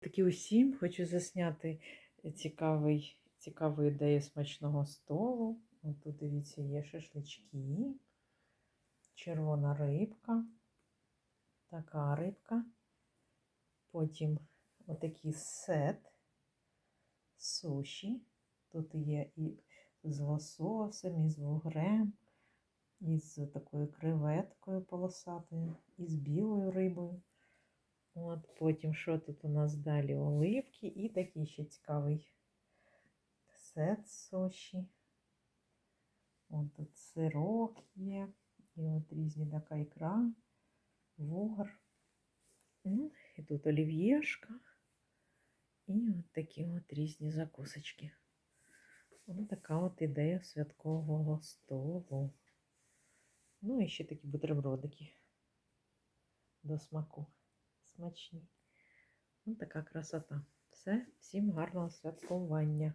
Такі усім хочу засняти цікавий, цікаву ідею смачного столу. Тут, дивіться, є шашлички, червона рибка, така рибка. Потім отакий сет суші. Тут є і з лососем, і з вугрем, і з такою креветкою полосатою, і з білою рибою. От потім, що тут у нас далі? Оливки і такий ще цікавий сет суші. От тут сирок є, і от різні така ікра, вугр. Ну, і тут олів'єшка. І от такі от різні закусочки. Ось така от ідея святкового столу. Ну і ще такі бутербродики до смаку. Смачні. Ось така красота. Все, всім гарного святкування.